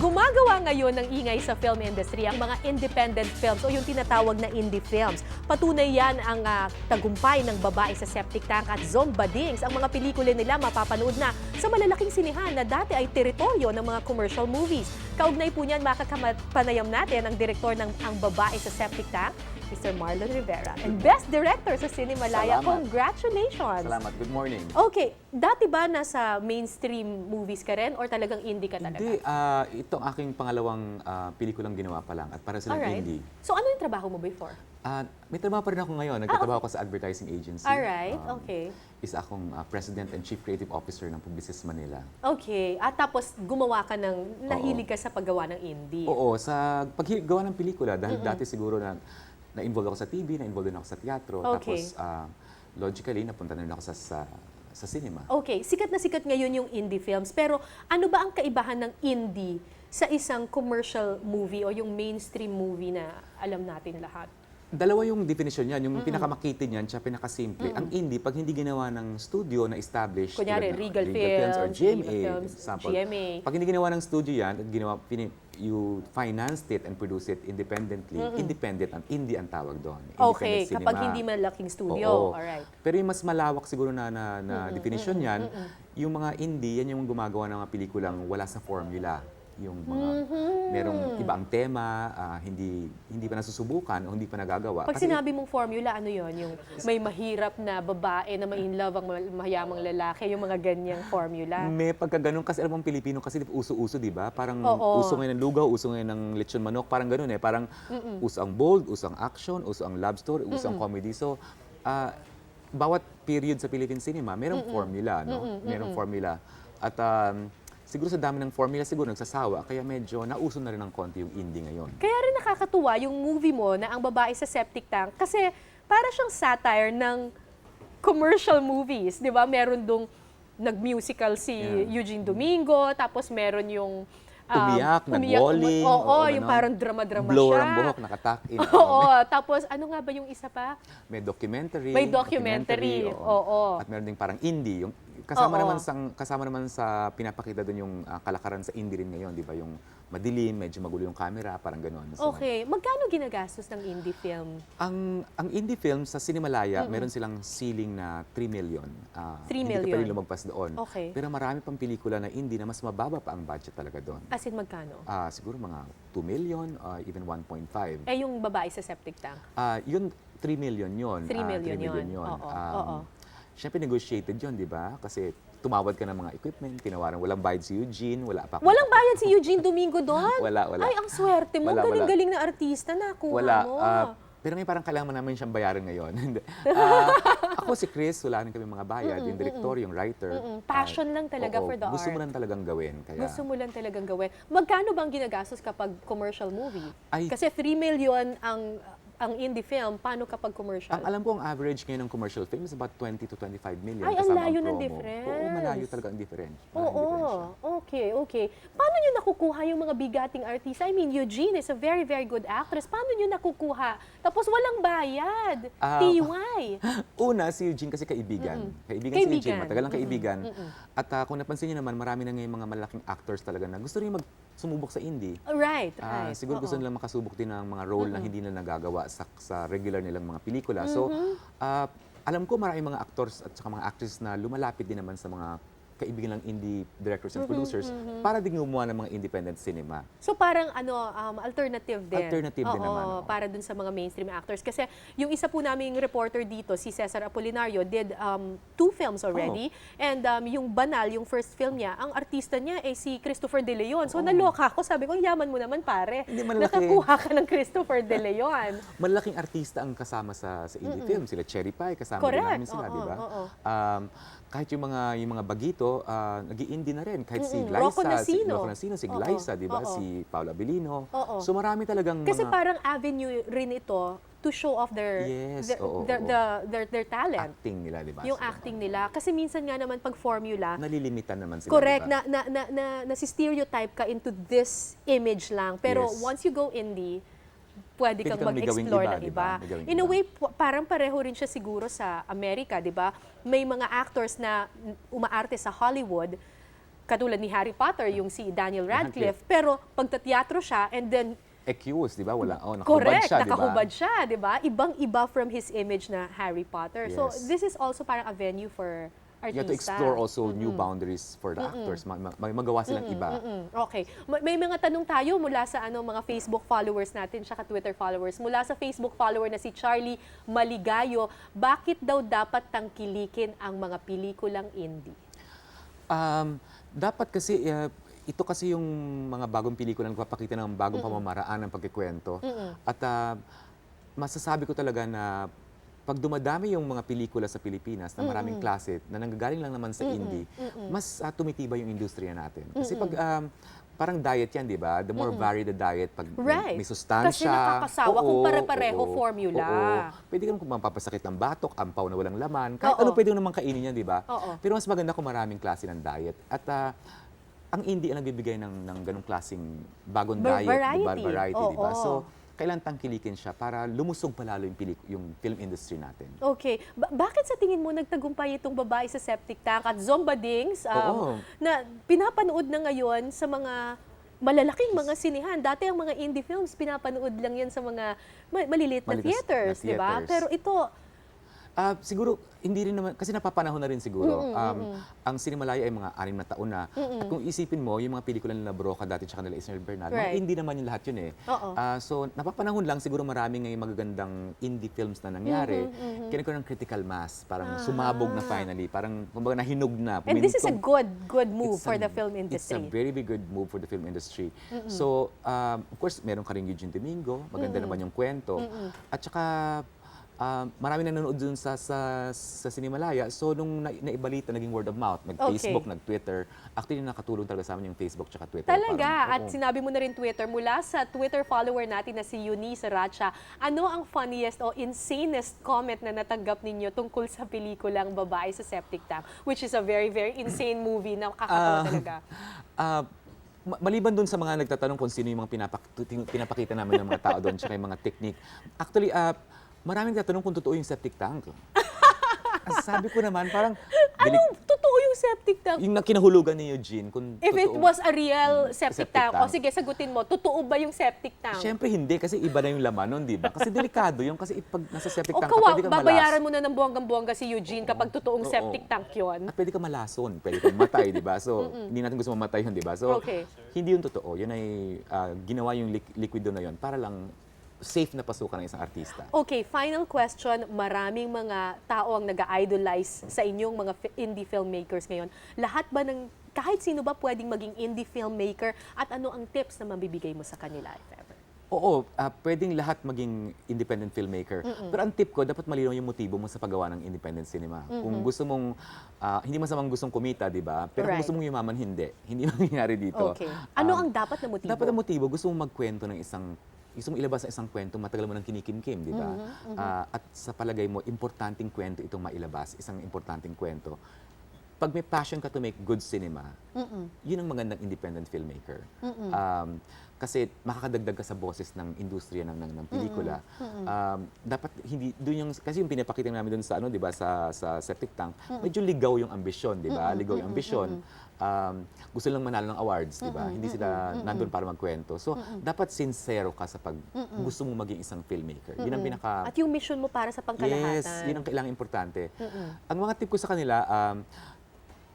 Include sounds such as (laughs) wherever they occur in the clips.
Gumagawa ngayon ng ingay sa film industry ang mga independent films o yung tinatawag na indie films. Patunay yan ang ah, tagumpay ng babae sa septic tank at Zomba Dings. Ang mga pelikula nila mapapanood na sa malalaking sinihan na dati ay teritoryo ng mga commercial movies. Kaugnay po niyan, makakapanayam natin ang direktor ng Ang Babae sa Septic Tank, Mr. Marlon Rivera. And Best Director sa Cinemalaya. Salamat. Congratulations! Salamat. Good morning. Okay, dati ba nasa mainstream movies ka rin or talagang indie ka talaga? Hindi, ah, ito ang aking pangalawang ah, pelikulang ginawa pa lang at para silang Alright. indie. So ano yung trabaho mo before? At may trabaho pa rin ako ngayon. Nagtatrabaho ako sa advertising agency. Alright, Um, okay. Isa akong ah, President and Chief Creative Officer ng Publicis Manila. Okay. At tapos gumawa ka ng, nahilig ka sa paggawa ng indie. Oo, sa paggawa ng pelikula, dahil dati siguro na na-involve ako sa TV, na-involve din ako sa teatro. Okay. Tapos, ah, logically, napunta na rin ako sa, sa, sa cinema. Okay, sikat na sikat ngayon yung indie films. Pero ano ba ang kaibahan ng indie sa isang commercial movie o yung mainstream movie na alam natin lahat? Dalawa yung definition niyan, yung pinakamakitid niyan, tsaka pinakasimple. Ang indie, pag hindi ginawa ng studio na established, Kunyari, tulad ng Regal or Films, GMA, Viva Films, example. GMA. Pag hindi ginawa ng studio yan, at ginawa, pini, you financed it and produce it independently, independent, ang indie ang tawag doon. Okay, Independent kapag cinema. hindi malaking studio. Oo. Alright. Pero yung mas malawak siguro na, na, na definition yan, yung mga indie, yan yung gumagawa ng mga pelikulang wala sa formula. Yung mga merong ibaang tema, ah, hindi hindi pa nasusubukan o hindi pa nagagawa. Pag Kasi- sinabi mong formula, ano yon Yung may mahirap na babae na may in love ang ma- mahayamang lalaki, yung mga ganyang formula. May pagkaganon kasi alam mo ang Pilipino kasi uso-uso, 'di ba? Parang Oo. uso ngayon ng lugaw, uso ngayon ng lechon manok, parang ganoon eh. Parang uso ang bold, uso ang action, uso ang love story, uso ang comedy. So, ah, bawat period sa Philippine cinema, merong formula, no? Merong formula. At um, siguro sa dami ng formula, siguro nagsasawa, kaya medyo nauso na rin ng konti yung indie ngayon. Kaya rin nakakatuwa yung movie mo na ang babae sa septic tank kasi para siyang satire ng commercial movies, 'di ba? Meron dong nag-musical si Yeah. Eugene Domingo, tapos meron yung um, Umiyak, umiyak, nag-walling, Oo, oo, yung parang drama-drama siya. ang buhok, nakatak in. (laughs) Oo, tapos ano nga ba yung isa pa? May documentary. May documentary, oo. At meron ding parang indie. Yung kasama Oo. naman sa kasama naman sa pinapakita doon yung ah, kalakaran sa indie rin ngayon, 'di ba? Yung madilim, medyo magulo yung camera, parang ganoon. So, Okay, magkano ginagastos ng indie film? Ang ang indie film sa Cinemalaya, meron silang ceiling na 3 million. Ah, 3 Hindi ka million. pwede lumagpas doon. Okay. Pero marami pang pelikula na indie na mas mababa pa ang budget talaga doon. As in magkano? Ah, siguro mga 2 million, ah, even 1.5. Eh yung babae sa septic tank. Ah, yun 3 million yun. 3 Ah, million 3 million yun. yun. Oo, Um, oo. Siyempre negotiated yun, di ba? Kasi tumawad ka ng mga equipment, tinawaran, walang bayad si Eugene, wala pa. Walang bayad si Eugene Domingo doon? Wala, wala. Ay, ang swerte mo. Galing-galing na artista na kuha Wala. mo. ah, pero may parang kailangan namin siyang bayaran ngayon. (laughs) Ah, ako si Chris, wala rin kami mga bayad. yung director, yung writer. Mm-mm. Passion Ah, lang talaga oo, for the Gusto mo art. lang talagang gawin. Kaya, Gusto mo lang talagang gawin. Magkano bang ginagastos kapag commercial movie? Ay- Kasi 3 million ang ang indie film, paano kapag commercial? ang alam ko, ang average ngayon ng commercial film is about 20 to 25 million. Ay, ang layo ng difference. Oo, malayo talaga ang difference. Oo, siya. Okay, okay. Paano nyo nakukuha yung mga bigating artista? I mean, Eugene is a very, very good actress. Paano nyo nakukuha? Tapos walang bayad. Ah, TY. (laughs) Una, si Eugene kasi kaibigan. Kaibigan, si Kaibigan. Eugene, matagal lang kaibigan. At ah, kung napansin niyo naman, marami na ngayon mga malaking actors talaga na gusto rin mag sumubok sa indie. Right, Ah, right. siguro gusto nilang makasubok din ng mga role na hindi nila nagagawa sa, sa regular nilang mga pelikula. So, ah, alam ko maraming mga actors at saka mga actresses na lumalapit din naman sa mga kaibigan ng indie directors and producers para din gumawa ng mga independent cinema. So parang ano, um, alternative din. Alternative din Oo, naman, oo. para dun sa mga mainstream actors. Kasi yung isa po naming reporter dito, si Cesar Apolinario, did um, two films already. And um, yung Banal, yung first film niya, ang artista niya ay si Christopher De Leon. So naloka ako, sabi ko, "Ang yaman mo naman pare. Hindi. Nakakuha ka ng Christopher De Leon. (laughs) Malaking artista ang kasama sa sa indie film. Sila Cherry Pie, kasama Correct. din namin sila, Oo, di ba? oo. Um, kahit yung mga yung mga bagito, uh, nag-indie na rin. Kahit si Mm-mm. Glyza, Rocco si Nacino. Rocco Nacino, si Oo, Glyza, di ba? oo. Si Paolo Abilino. Oo. So marami talagang Kasi mga parang avenue rin ito to show off their Yes, their, oo, their, oo. the- their, their talent. acting nila, di ba? Yung So, acting nila. Kasi minsan nga naman pag formula, Nalilimitan naman sila, Correct, di ba? na, na, na, na, na stereotype ka into this image lang. Pero Yes. once you go indie, pwede kang mag-explore iba, ng di iba. ba? May gawing In a iba. way, parang pareho rin siya siguro sa Amerika, di ba? May mga actors na umaarte sa Hollywood, katulad ni Harry Potter, yung si Daniel Radcliffe, pero pagtateatro siya and then Accused, di ba? Wala. Oh, nakahubad Correct, siya, di ba? nakahubad siya, di ba? Ibang-iba from his image na Harry Potter. So Yes. this is also parang a venue for artista. You have to explore also new boundaries for the actors. Mag- mag- magawa silang iba. Mm, okay. Ma- May mga tanong tayo mula sa ano mga Facebook followers natin, tsaka Twitter followers. Mula sa Facebook follower na si Charlie Maligayo, bakit daw dapat tangkilikin ang mga pelikulang indie? Um, dapat kasi, uh, ito kasi yung mga bagong pelikula na nagpapakita ng bagong pamamaraan ng pagkikwento. At uh, masasabi ko talaga na pag dumadami yung mga pelikula sa Pilipinas na maraming klase, na nanggagaling lang naman sa indie, mas uh, tumitibay yung industriya natin. Kasi pag um, parang diet yan, di ba? The more varied the diet, pag may- Right. may sustansya. Kasi nakakasawa kung oo, pare-pareho oo, formula. oo. Pwede ka naman mapapasakit ng batok, ampaw na walang laman. Kahit Oo. ano pwede naman kainin yan, di ba? Pero mas maganda kung maraming klase ng diet. At ah, ang indie ang nagbibigay ng, ng ganong klaseng bagong Var- diet, variety. Diba? variety, di ba? Oo. So, kailan tangkilikin siya para lumusog palalo yung, pelik- yung film industry natin. Okay. Ba- bakit sa tingin mo nagtagumpay itong babae sa septic tank at Zomba Dings um, Oo. na pinapanood na ngayon sa mga malalaking mga sinihan. Dati ang mga indie films, pinapanood lang yan sa mga ma- maliliit na Maliliit na theaters, di ba? theaters. Pero ito, Ah, siguro, hindi rin naman, kasi napapanahon na rin siguro. um, Ang Sinimalaya ay mga anim na taon na. At kung isipin mo, yung mga pelikula nila Broca dati tsaka nila Ismael Bernal, Right. mga indie naman yung lahat yun eh. Ah, so, napapanahon lang, siguro marami ngayong magagandang indie films na nangyari. Kaya nagkaroon ng critical mass, parang sumabog na finally, parang kumbaga nahinog na. Ah. and this is a pumintong. good good move It's for a- the film It's a industry. very, very good move for the film industry. So, um, of course, meron ka rin Eugene Domingo. Maganda naman yung kwento. At saka, um, marami nanonood dun sa, sa, sa Sinimalaya. So, nung na, naibalita, naging word of mouth. Nag-Facebook, Okay. nag-Twitter. Actually, nakatulong talaga sa amin yung Facebook tsaka Twitter. Talaga. Parang, At oo. sinabi mo na rin Twitter, mula sa Twitter follower natin na si Eunice Racha, ano ang funniest o insanest comment na natanggap ninyo tungkol sa pelikulang Babae sa Septic Tank? Which is a very, very insane movie na kakatawa Ah, talaga. (laughs) Ma- maliban dun sa mga nagtatanong kung sino yung mga pinapak- pinapakita namin ng mga tao doon tsaka yung mga technique. Actually, ah, maraming nagtatanong kung totoo yung septic tank. (laughs) Ang sabi ko naman, parang, Anong totoo yung septic tank? yung nakinahulugan ni Eugene, kung If it totoo- was a real septic, septic tank, o tank. sige, sagutin mo, totoo ba yung septic tank? Siyempre hindi, kasi iba na yung laman nun, di ba? Kasi delikado yun, kasi pag nasa septic o tank ka, kawa, pwede kang babayaran malas. mo na ng buwanggang-buwangga si Eugene kapag totoong Oo. septic tank yon. At pwede ka malason, pwede kang matay, di ba? So, hindi natin gusto mamatay yun, di ba? So, Okay. hindi yun totoo. Yun ay ah, ginawa yung lik- liquido na yun para lang safe na pasukan ng isang artista. Okay, final question. Maraming mga tao ang nag-idolize sa inyong mga indie filmmakers ngayon. Lahat ba ng, kahit sino ba pwedeng maging indie filmmaker at ano ang tips na mabibigay mo sa kanila, if ever? Oo, ah, pwedeng lahat maging independent filmmaker. Pero ang tip ko, dapat malinaw yung motibo mo sa paggawa ng independent cinema. Kung gusto mong, ah, hindi masamang gustong kumita, di ba? Pero kung Right. gusto mong yumaman, hindi. Hindi (laughs) mangyayari dito. Okay. Ano Um, ang dapat na motibo? Dapat ang motibo, gusto mong magkwento ng isang gusto mong ilabas ng isang kwento, matagal mo nang kinikimkim, di ba? Ah, at sa palagay mo, importanteng kwento itong mailabas, isang importanteng kwento. Pag may passion ka to make good cinema, yun ang magandang independent filmmaker. Um, kasi makakadagdag ka sa boses ng industriya ng, ng, ng pelikula. Um, dapat hindi doon yung kasi yung pinapakita namin doon sa ano, 'di ba, sa sa septic tank, medyo ligaw yung ambisyon, 'di ba? Ligaw yung ambisyon. Um, gusto lang manalo ng awards, 'di ba? Hindi sila nandoon para magkwento. So, dapat sincero ka sa pag gusto mong maging isang filmmaker. Yun ang pinaka At yung mission mo para sa pangkalahatan. Yes, yun ang kailangan importante. Ang mga tip ko sa kanila, um,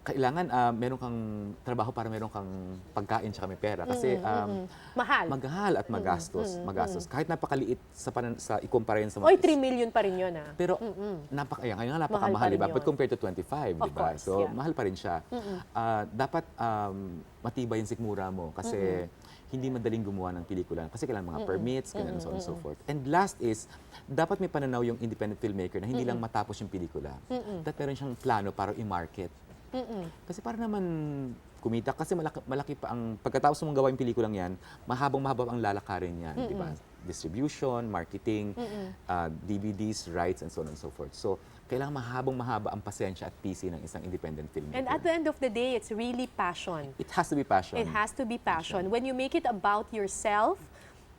kailangan ah, meron kang trabaho para meron kang pagkain tsaka may pera. Kasi um, Mahal. maghahal at magastos. magastos. Kahit napakaliit sa, panan, sa ikumpara yun sa Oy, 3 million pa rin yun ah. pero napaka, ayan, kaya nga Mahal pa napakamahal, di ba? But compared to 25, Of di ba? course, So, yeah. mahal pa rin siya. Ah, dapat um, matibay yung sikmura mo kasi hindi madaling gumawa ng pelikula. Kasi kailangan mga permits, kailangan so on and so forth. And last is, dapat may pananaw yung independent filmmaker na hindi lang matapos yung pelikula. Dapat meron siyang plano para i-market. Kasi para naman kumita kasi malaki, malaki pa ang pagkatapos mong gawa yung pelikulang yan, mahabang mahaba ang lalakarin yan, di ba? Distribution, marketing, uh, DVDs, rights, and so on and so forth. So, kailangan mahabang mahaba ang pasensya at PC ng isang independent filmmaker. And at the end of the day, it's really passion. It has to be passion. It has to be passion. When you make it about yourself,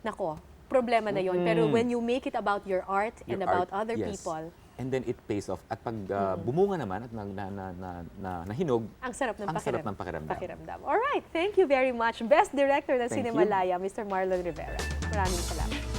nako, problema na yon. Pero when you make it about your art and Your about art, other yes. people, and then it pays off. At pag ah, bumunga naman at na, na, na, na, na, nahinog, Ang sarap ng Ang pakiram- sarap ng pakiramdam. pakiramdam. Alright, thank you very much. Best Director ng Thank you. Cinemalaya, Mr. Marlon Rivera. Maraming salamat.